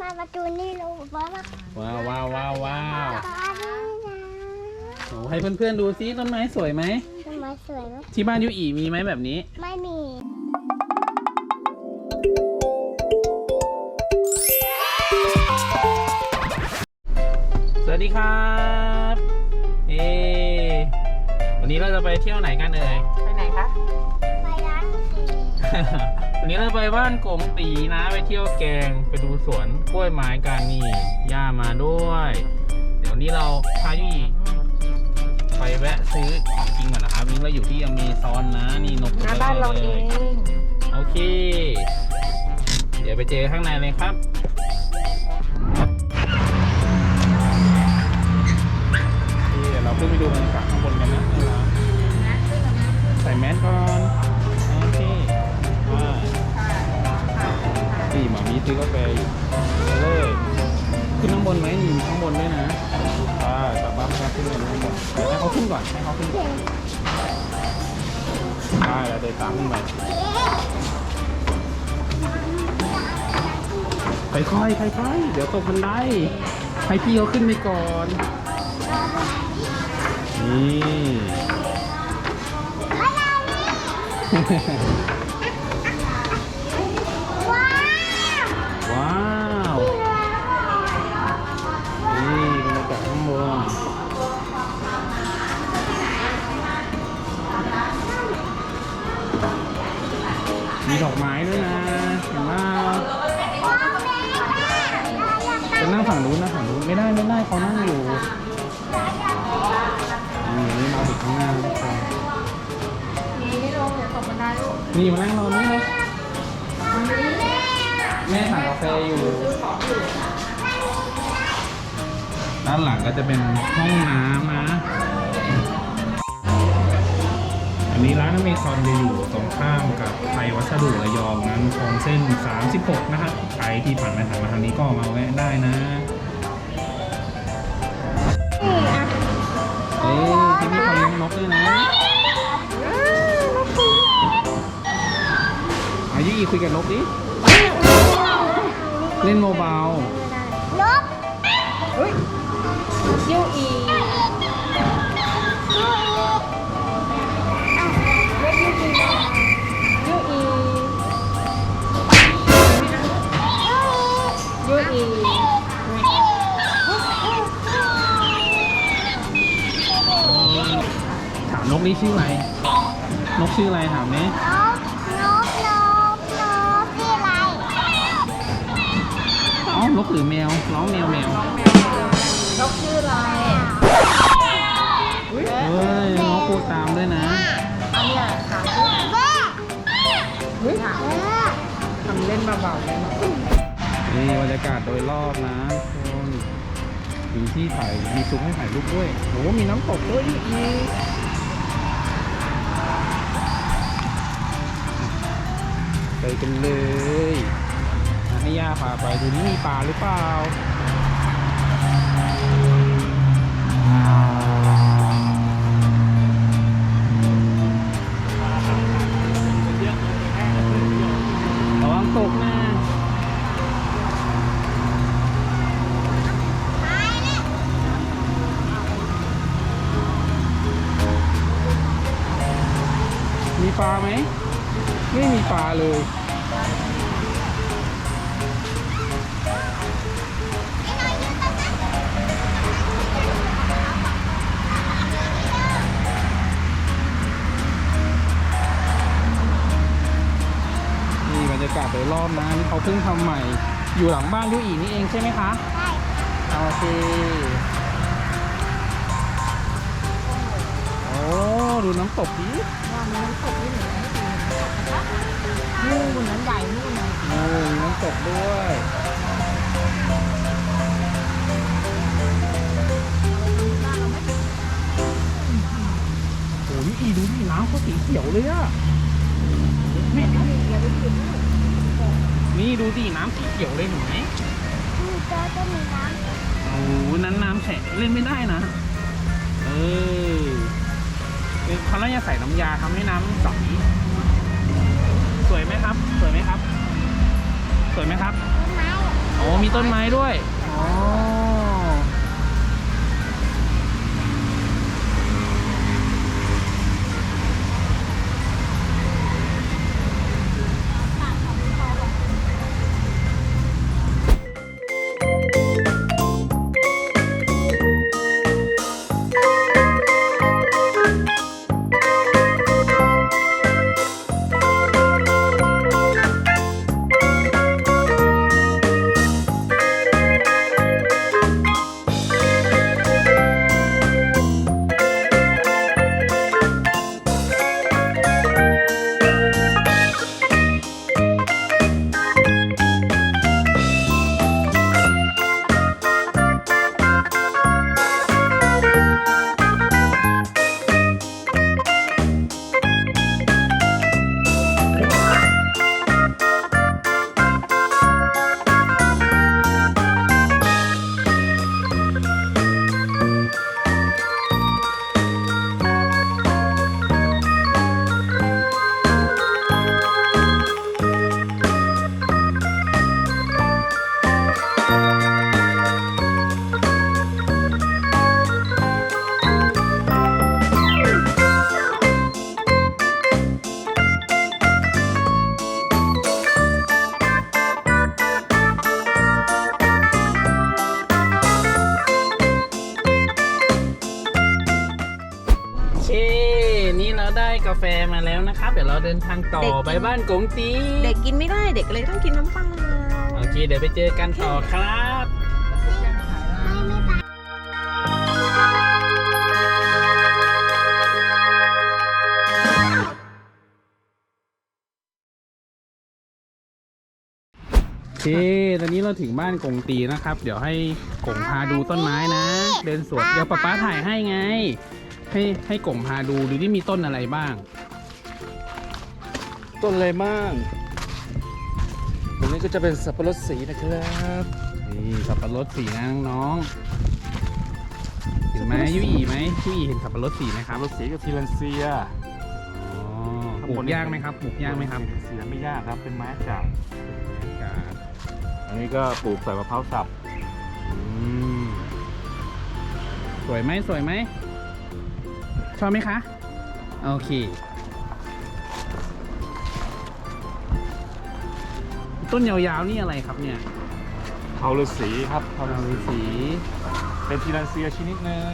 มาประตูนี่ลูกป๊าป๊าว้าวว้าวว้าวว้าวป๊านี่นะโอ้ให้เพื่อนๆดูซิต้นไม้สวยไหม ต้นไม้สวยไหมที่บ้านยูอีมีไหมแบบนี้ ไม่มีสวัสดีครับเอวันนี้เราจะไปเที่ยวไหนกันเอ่ย ไปไหนคะ ไปร้านสี วันนี้เราไปบ้านกงตีนะ ไปเที่ยวแกงไปดูสวนกล้วยไม้กันนี่ย่ามาด้วย เดี๋ยวนี้เราพายุอีไปแวะซื้อของกินก่อนนะครับนี่เราอยู่ที่อเมซอนนะ นี่นกหน้าบ้านเราเองโอเค เดี๋ยวไปเจอข้างในเลยครับนี่เดี๋ยวเราขึ้นไปดูบรรยากาศข้างบนกันนะใส่แมสก่อน ซื้อกาแฟอยู่ไปเลยขึ้นข้างบนไหมนี่มีข้างบนด้วยนะอ่าแต่บ้านแค่ขึ้นไปดูข้างบนเดี๋ยวให้เขาขึ้นก่อนให้เขาขึ้นก่อนได้แล้วเดินตามขึ้นไปค่อยๆค่อยๆเดี๋ยวตกบันไดให้พี่เขาขึ้นไปก่อนนี่ ดอกไม้ด้วยนะเห็นว่าจะนั่งฝั่งนู้นนะฝั่งนู้นไม่ได้ไม่ได้เขานั่งอยู่นี่นี่มาถึงข้างหน้าแล้วครับนี่นี่ลงเดี๋ยวตกบันไดลูกนี่มานั่งรอนี่เลยแม่สั่งกาแฟอยู่ ด้านหลังก็จะเป็นห้องน้ำนะ นนี้ร้านอเมซอนจะอยู่ตรงข้ามกับไทยวัสดุระยองนั้นคลองเส้น 36 นะครับใครที่ผ่านไปผ่านมาทางนี้ก็มาแวะได้นะเอ้ยที่นี่เขาเลี้ยงนกด้วยนะอายุอีคุยกับนกดิ เล่นโมบายนกอุ้ยยูอี ยูอีถามนกนี่ชื่ออะไร นกชื่ออะไรถามนี้นกนกนกนกที่ไรอ๋อนกหรือแมวร้องแมวแมว รอบนะทุกคนมีที่ถ่ายมีซุ้มให้ถ่ายรูปด้วยโอ้มีน้ำตกด้วยอีกไปกันเลยให้ย่าพาไปดูนี่มีปลาหรือเปล่า ปลาไหม ไม่มีปลาเลย นี่บรรยากาศโดยรอบนะนี่เขาเพิ่งทำใหม่ อยู่หลังบ้านยุอีนี่เองใช่ไหมคะ ใช่ โอเคโอ้ดูน้ำตกดิว่า มีน้ำตกที่ไหนนู่นนั้นใหญ่นู่นนะโอ้มีน้ำตกด้วยโอ้ยอีดูดิน้ำเขาสีเขียวเลยอะแม่นี่ดูดิน้ำสีเขียวเลยเห็นไหมมีเจอต้นมีน้โอ้โหนั้นน้ำแฉะเล่นไม่ได้นะ เออ คือเขาน่าจะใส่น้ำยาทำให้น้ำใสสวยไหมครับ สวยไหมครับ สวยไหมครับำต้นไม้โออ๋อมีต้นไม้ด้วย อ๋อโอ ดี๋ยวเราเดินทางต่อเด็กกิน ไปบ้านกงตีเด็กกินไม่ได้เด็กเลยต้องกินน้ำเปล่า โอเคเดี๋ยวไปเจอกันต่อครับไม่มีปลาโอเค ตอนนี้เราถึงบ้านกงตีนะครับ เดี๋ยวให้กงพาดูต้นไม้นะ เดินสวน เดี๋ยวป๊าป๊าถ่ายให้ไง ให้ให้กงพาดูดูที่มีต้นอะไรบ้าง ต้นอะไรบ้างตรงนี้ก็จะเป็นสับปะรดสีนะครับ นี่สับปะรดสีนะน้องๆเห็นไหมยุยไหมยุยเห็นสับปะรดสีไหมคสัรับบปะรดสีกับทีลันเซียอ๋อปลูกยากไหมครับปลูกยากไหมครับเสียไม่ยากครับเป็นไม้จากกาดอันนี้ก็ปลูกใส่มะพร้าวสับอืมสวยไหมสวยไหมชอบไหมคะ โอเค ต้นยาวๆนี่อะไรครับเนี่ยเทาฤาษีครับเทาฤาเอาษีสีเป็นทีลันเซียชนิดหนึ่ง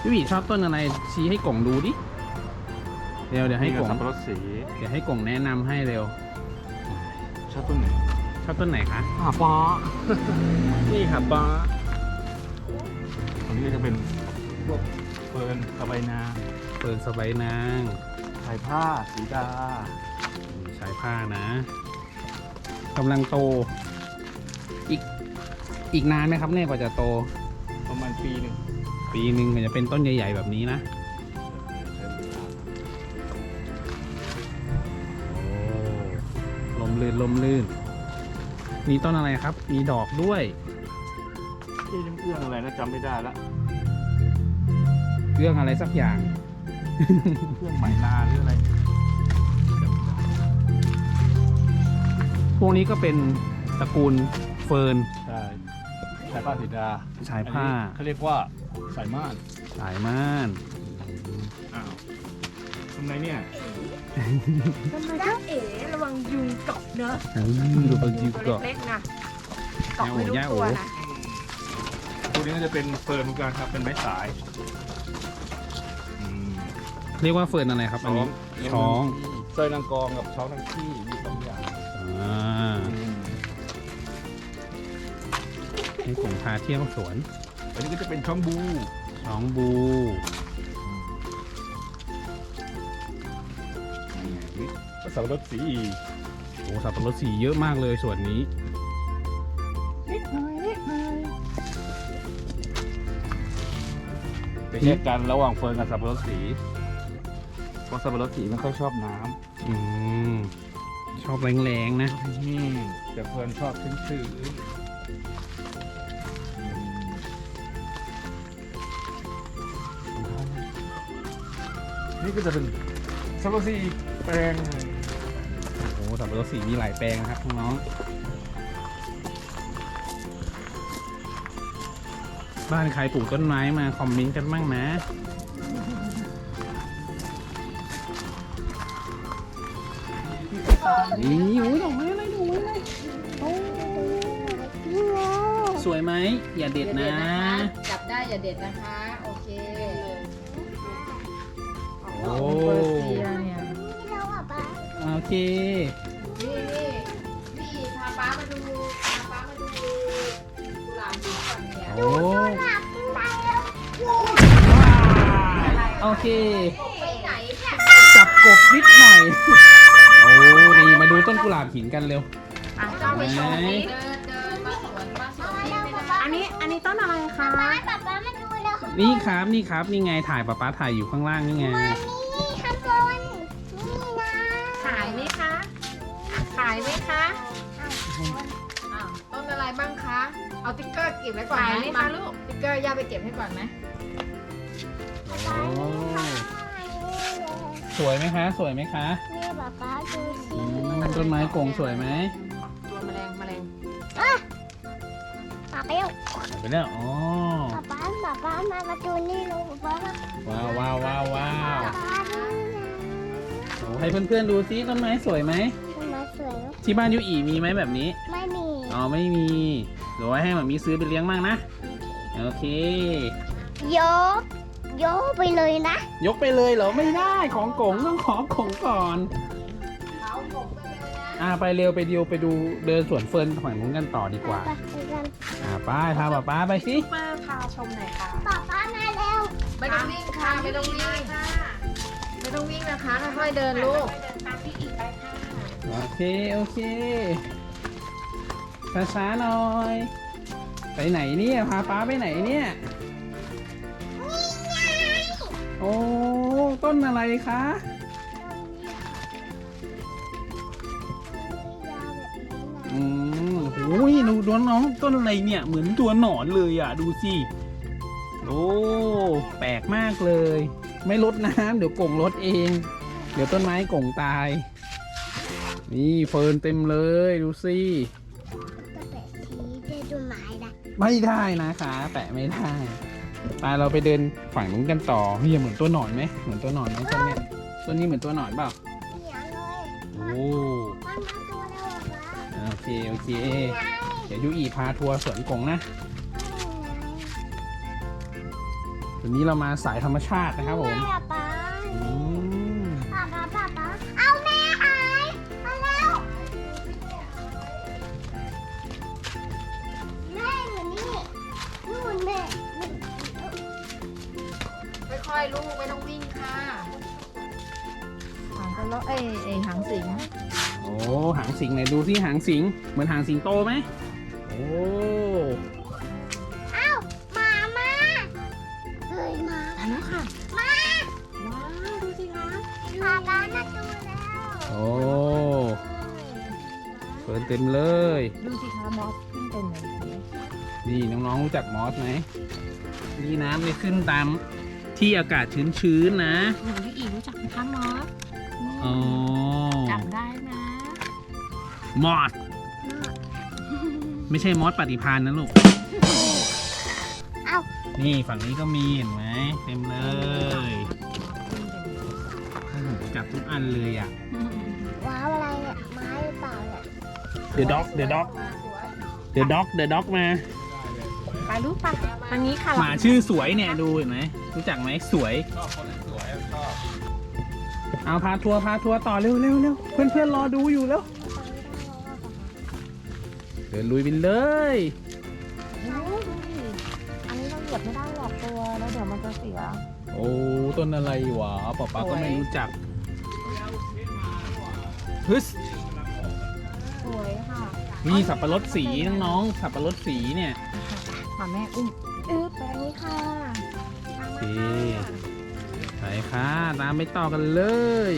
พี่หวีชอบต้นอะไรชี้ให้กล่องดูดิเดี๋ยวเดี๋ยวให้นี่กก็ล่องสับปะรดสีเดี๋ยวให้กล่องแนะนำให้เร็ว ชอบต้นไหนชอบต้นไหนคะหาป้านี่ค่ะป้าอันนี้ก็จะเป็นพวกเฟิร์นกระใบนาเปิดสบายนางถ่ายผ้าสีดาใช้ ผ้านะกำลังโต อีกอีกนานไหมครับเนี่ยกว่าจะโต ประมาณปีหนึ่งปีหนึ่งมันจะเป็นต้นใหญ่ๆแบบนี้นะใช้เวลาลมลื่นลมลื่น มีต้นอะไรครับ มีดอกด้วยที่เรื่องอะไรนะจำไม่ได้ละเรื่องอะไรสักอย่างเครื่องไหมนาหรืออะไร พวกนี้ก็เป็นตระกูลเฟิร์น ใช่สายผ้าสีดาสายผ้า อันนี้เขาเรียกว่าสายม่านสายม่าน อ้าวทำไงเนี่ยทำไมก็เอ๋ระวังยุงเกาะเนอะอืมดูบางทีตัวก็เล็กๆนะเกาะไม่รู้ย่าโอ๋ตัวย่าโอ๋ นะตัวนี้ก็จะเป็นเฟิร์นเหมือนกันครับเป็นไม้สายอืมเรียกว่าเฟิร์นอะไรครับอันนี้ช้อง สร้อยนางกองกับช้องนางขี้มีสองอย่าง อ่าอืมให้ผมพาเที่ยวสวน อันนี้ก็จะเป็นช่องบูน้องบูนี่ก็สับปะรดสีอีกโอ้สับปะรดสีเยอะมากเลยส่วนนี้จะแยกกันระหว่างเฟิร์นกับสับปะรดสี เพราะสับปะรดสีไม่ค่อยชอบน้อืม ชอบแรงๆนะนี่แต่เพื่อนชอบชื้นๆนี่ก็จะเป็นสับปะรดสีแปลงโอ้โหสับปะรดสีมีหลายแปลงนะครับน้องบ้านใครปลูกต้นไม้มาคอมเมนต์กันบ้างนะ นี่อุ้ยดอกไม้อะไรดอกไม้อะไรโอ้สวยไหมอย่าเด็ดนะ จับได้อย่าเด็ดนะคะ โอเคโอ้เปอร์เซียเนี่ยนี่เราอะป้าโอเคนี่นี่นี่พาป้ามาดูพาป้ามาดูกุหลาบสีก่อนเนี่ยโอ้หลับกินไปแล้วโอเค จับกบนิดหน่อย อ้นี่มาดูต้นกุหลาบหินกันเร็ว อะเจ้าไปชมนี่เดินเดินมาสวนมาสวนนี่ไม่ได้อันนี้อันนี้ต้นอะไรคะป้าป้าป้ามาดูแล้วนี่ครับนี่ครับนี่ไงถ่ายป๊าป๊าถ่ายอยู่ข้างล่างนี่ไง นี่ข้างบนนี่นะขายไหมคะ ขายไหมคะอ้าวต้นอะไรบ้างคะ เอาติ๊กเกอร์เก็บไว้ก่อนขายไหมคะมาลูก ติ๊กเกอร์ย่าไปเก็บให้ก่อนไหมโอ้ สวยไหมคะ สวยไหมคะนี่ป้าป้าดูสิ อืมต้นไม้กงสวยไหมตัวแมลงแมลงป้าเปรี้ยวไปแล้วอ๋อป้าป้าป้าป้ามามาดูนี่ลูกป้าป้าว้าวว้าวว้าวว้าวป้าดูนะโอ้ให้เพื่อนๆดูซิต้นไม้สวยไหมต้นไม้สวยเนอะที่บ้านยูอีมีไหมแบบนี้ไม่มีอ๋อไม่มีหรือว่าให้หมามีซื้อไปเลี้ยงบ้างนะโอเค ยก ยกไปเลยนะ ยกไปเลยเหรอไม่ได้ของกงต้องขอกงก่อน อ่าไปเร็วไปเดียวไปดูเดินสวนเฟิร์นฝั่งนู้นกันต่อดีกว่า ไปไปกันอ่าไปพาป๊าป๊าไปสิมาพาชมหน่อยค่ะป้าป้ามาแล้วไม่ต้องวิ่งค่ะ ไม่ต้องวิ่ง ไม่ต้องวิ่งนะคะ ค่อยๆเดินลูกเดินตามพี่อีกไปค่ะโอเคโอเคช้าๆหน่อย ไปไหนเนี่ยพาป๊าไปไหนเนี่ยโอ้ต้นอะไรคะ อืมโอ้ยดูดูน้องต้นอะไรเนี่ย เหมือนตัวหนอนเลยอะ ดูสิโอ้แปลกมากเลย ไม่ลดน้ำเดี๋ยวก่งลดเอง เดี๋ยวต้นไม้ก่งตาย นี่เฟิร์นเต็มเลยดูสิก็แปะชี้ได้ดูไม้ได้ไม่ได้นะคะ แปะไม่ได้ไปเราไปเดินฝั่งนู้นกันต่อเฮ้ยเหมือนตัวหนอนไหมเหมือนตัวหนอนไหมต้นเนี้ยต้นนี้เหมือนตัวหนอนเปล่าเสียเลยโอ้ เคโอเค เดี๋ยวยูอีพาทัวร์สวนกงนะวันนี้เรามาสายธรรมชาตินะครับผมไงอะป้าอืมป้าป้าป้าป้าเอาแม่หายมาแล้วแม่อยู่นี่นู่นแม่ค่อยๆลูกไม่ต้องวิ่งค่ะหางกระรอกเอ้ยเอ้ยหางสิง โอ้หางสิงไหนดูที่หางสิงเหมือนหางสิงโตไหมโอ้เอ้าหมามาเฮ้ยหมามาแล้วค่ะมาว้าวดูสิคะป้าป้ามาดูแล้วโอ้เฟิร์นเต็มเลย ดูสิคะมอสขึ้นเต็มเลยทีนี้นี่น้องๆรู้จักมอสไหมนี่น้ำเนี่ยขึ้นตามที่อากาศชื้นๆนะหนูพี่อีรู้จักไหมคะมอสอ๋อจำได้นะ มอสไม่ใช่มอสปฏิพานนะลูก เอ้า นี่ฝั่งนี้ก็มีเห็นไหมเต็มเลยโอ้โหจับทุกอันเลยอะ ว้าวอะไรเนี่ย ไม้หรือเปล่าเนี่ย The dog The dog มาสวย The dog The dog มา ไปลูกไปทางนี้ค่ะหมาชื่อสวยเนี่ยดูเห็นไหมรู้จักไหมสวย ชอบคนสวยชอบเอาพาทัวร์พาทัวร์ต่อเร็วเร็วเร็วเพื่อนเพื่อนๆรอดูอยู่แล้วเดินลุยไปเลย โอ้ดูดิอันนี้เราเหยียบไม่ได้หรอกตัวแล้วเดี๋ยวมันจะเสีย โอ้ต้นอะไรวะป๊าป๊าก็ไม่รู้จักฮึสสวยค่ะนี่สับปะรดสีน้องๆสับปะรดสีเนี่ย มาแม่อุ้มเออแปลงนี้ค่ะโอเค ไปค่ะตามไปต่อกันเลย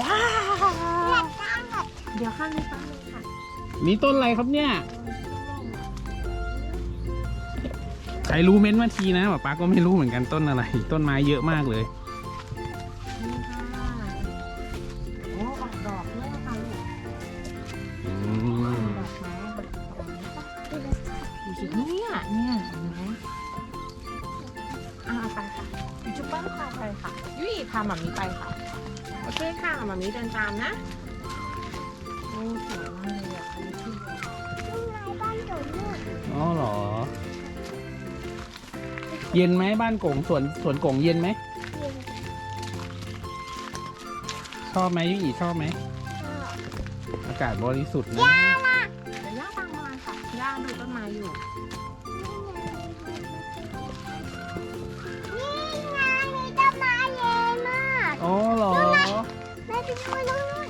ว้าว เดี๋ยวข้างนี้ป้าเลยค่ะ นี่ต้นอะไรครับเนี่ยใครรู้เม้นต์มาทีนะป๊าป๊าก็ไม่รู้เหมือนกันต้นอะไร ต้นไม้เยอะมากเลยนี่ค่ะโอ้ออกดอกด้วยนะคะลูกอืมดอกไม้ค่ะดูสิเนี่ยเนี่ยเห็นไหมอะเอาไปค่ะยูจูป้องพาไปค่ะยุ้ยพาหมามีไปค่ะ โอเคค่ะหมามีเดินตามนะโอ้สวยมาก เย็นไหมบ้านกงสวนสวนกงเย็นไหม ชอบไหมยุอีชอบไหม อากาศบริสุทธิ์นะ เดี๋ยวย่าตามมาค่ะย่าดูต้นไม้อยู่นี่ไงมีต้นไม้เย็นมากอ๋อเหรอแม่ไปดูนู่น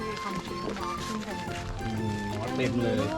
มีความชื้นมองขึ้นกันอืมหมอเต็มเลยนี่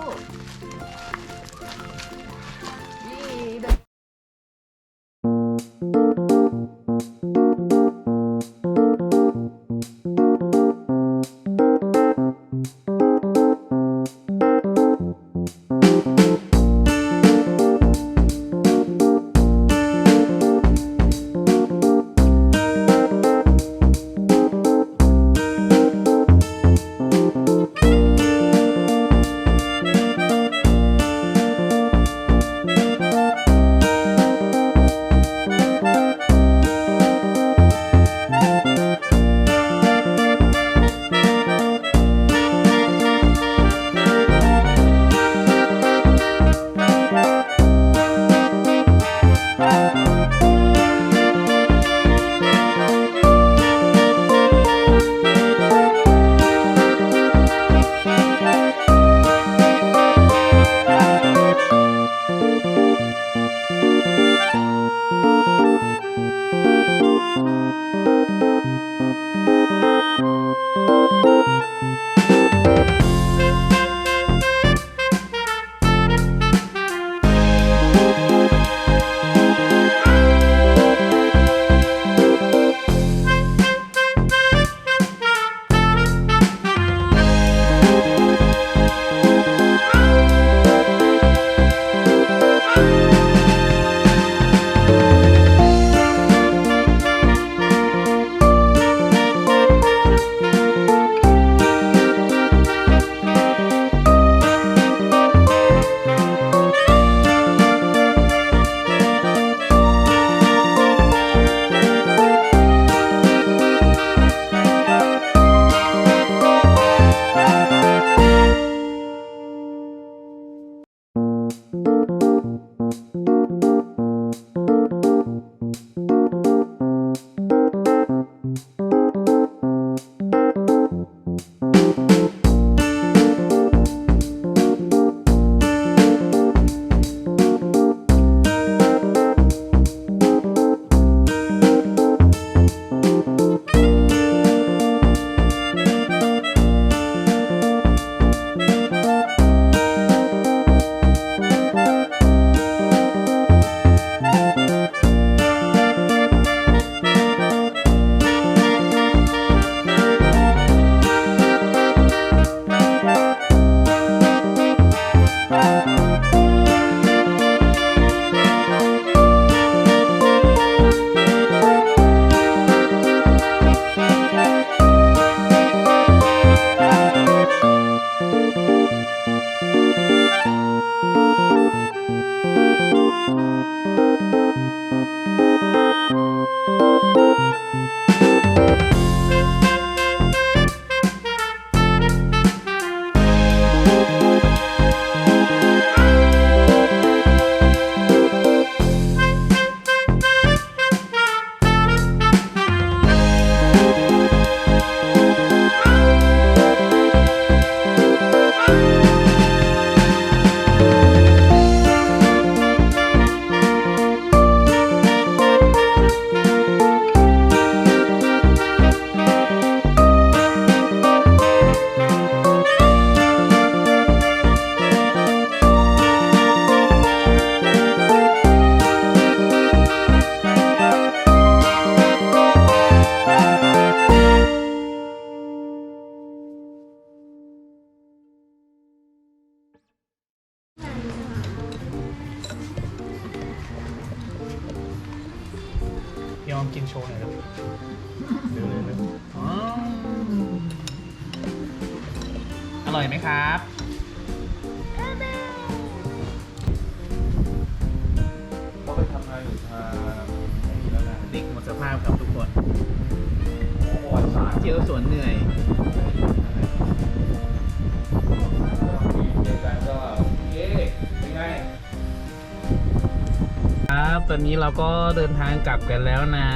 ตอนนี้เราก็เดินทางกลับกันแล้วนะ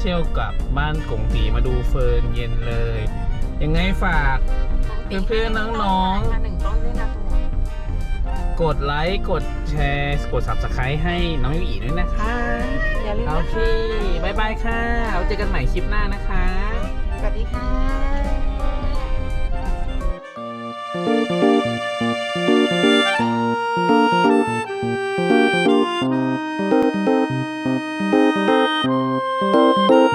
เที่ยวกลับบ้านกงตีมาดูเฟิร์นเย็นเลย ยังไงฝากเพื่อนๆน้องๆมาหนึ่งต้นด้วยนะตัวกดไลค์กดแชร์กด subscribe ให้น้องยูอีด้วยนะคะอย่าลืมโอนะเคคะบายบายค่ะเราเจอกันใหม่คลิปหน้านะคะ สวัสดีค่ะ Thank you.